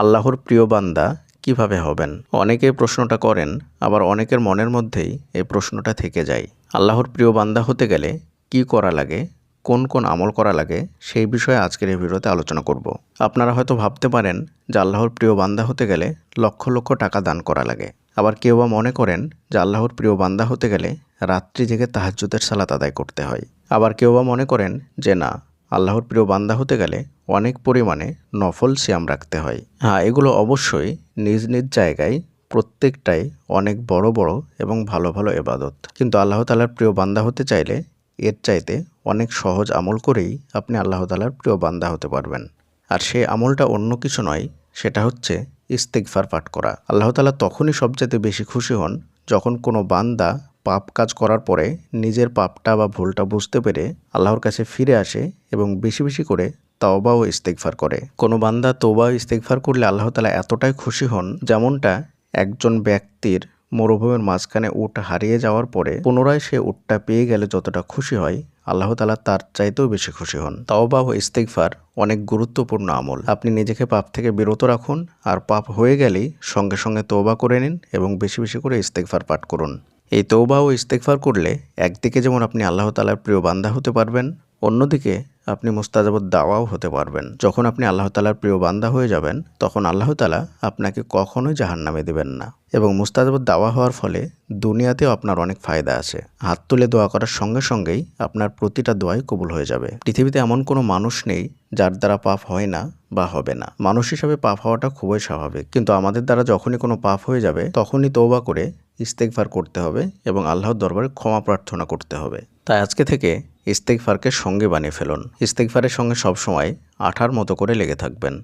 আল্লাহর প্রিয় বান্দা কীভাবে হবেন? অনেকে প্রশ্নটা করেন, আবার অনেকের মনের মধ্যেই এই প্রশ্নটা থেকে যায়। আল্লাহর প্রিয় বান্দা হতে গেলে কি করা লাগে? কোন কোন আমল করা লাগে? সেই বিষয়ে আজকের এই ভিডিওতে আলোচনা করব। আপনারা হয়তো ভাবতে পারেন যে আল্লাহর প্রিয় বান্দা হতে গেলে লক্ষ লক্ষ টাকা দান করা লাগে। আবার কেউ বা মনে করেন যে আল্লাহর প্রিয় বান্দা হতে গেলে রাত্রি জেগে তাহাজ্জুদের সালাত আদায় করতে হয়। আবার কেউ বা মনে করেন যে না, আল্লাহর প্রিয় বান্দা হতে গেলে অনেক পরিমাণে নফল সিয়াম রাখতে হয়। হ্যাঁ এগুলো অবশ্যই নিজ নিজ জায়গায় প্রত্যেকটাই অনেক বড় বড় এবং ভালো ভালো এবাদত। কিন্তু আল্লাহ তালার প্রিয় বান্দা হতে চাইলে এর চাইতে অনেক সহজ আমল করেই আপনি আল্লাহ তালার প্রিয় বান্দা হতে পারবেন। আর সেই আমলটা অন্য কিছু নয়, সেটা হচ্ছে ইস্তেকফার পাঠ করা। আল্লাহ তালা তখনই সবচেয়ে বেশি খুশি হন যখন কোনো বান্দা পাপ কাজ করার পরে নিজের পাপটা বা ভুলটা বুঝতে পেরে আল্লাহর কাছে ফিরে আসে এবং বেশি বেশি করে তওবা ও ইস্তেকফার করে। কোনো বান্দা তওবা ও ইস্তেকফার করলে আল্লাহ তালা এতটাই খুশি হন, যেমনটা একজন ব্যক্তির মরুভূমির মাঝখানে উট হারিয়ে যাওয়ার পরে পুনরায় সে উটটা পেয়ে গেলে যতটা খুশি হয়, আল্লাহ তালা তার চাইতেও বেশি খুশি হন। তাওবা ও ইস্তেকফার অনেক গুরুত্বপূর্ণ আমল। আপনি নিজেকে পাপ থেকে বিরত রাখুন আর পাপ হয়ে গেলেই সঙ্গে সঙ্গে তৌবা করে নিন এবং বেশি বেশি করে ইস্তেকফার পাঠ করুন। এই তৌবা ও ইস্তেকফার করলে একদিকে যেমন আপনি আল্লাহ তালার প্রিয় বান্দা হতে পারবেন, অন্যদিকে আপনি মুস্তাজাবত দাওয়াও হতে পারবেন। যখন আপনি আল্লাহ তালার প্রিয় বান্দা হয়ে যাবেন, তখন আল্লাহ তালা আপনাকে কখনোই জাহান নামে দেবেন না। এবং মুস্তাজাবত দাওয়া হওয়ার ফলে দুনিয়াতেও আপনার অনেক ফায়দা আছে। হাত তুলে দোয়া করার সঙ্গে সঙ্গেই আপনার প্রতিটা দোয়াই কবুল হয়ে যাবে। পৃথিবীতে এমন কোনো মানুষ নেই যার দ্বারা পাপ হয় না বা হবে না। মানুষ হিসাবে পাপ হওয়াটা খুবই স্বাভাবিক। কিন্তু আমাদের দ্বারা যখনই কোনো পাপ হয়ে যাবে, তখনই তৌবা করে ইস্তেকফার করতে হবে এবং আল্লাহর দরবারে ক্ষমা প্রার্থনা করতে হবে। তাই আজকে থেকে ইস্তেকফারকে সঙ্গে বানিয়ে ফেলুন। ইস্তেকফারের সঙ্গে সবসময় আঠার মতো করে লেগে থাকবেন।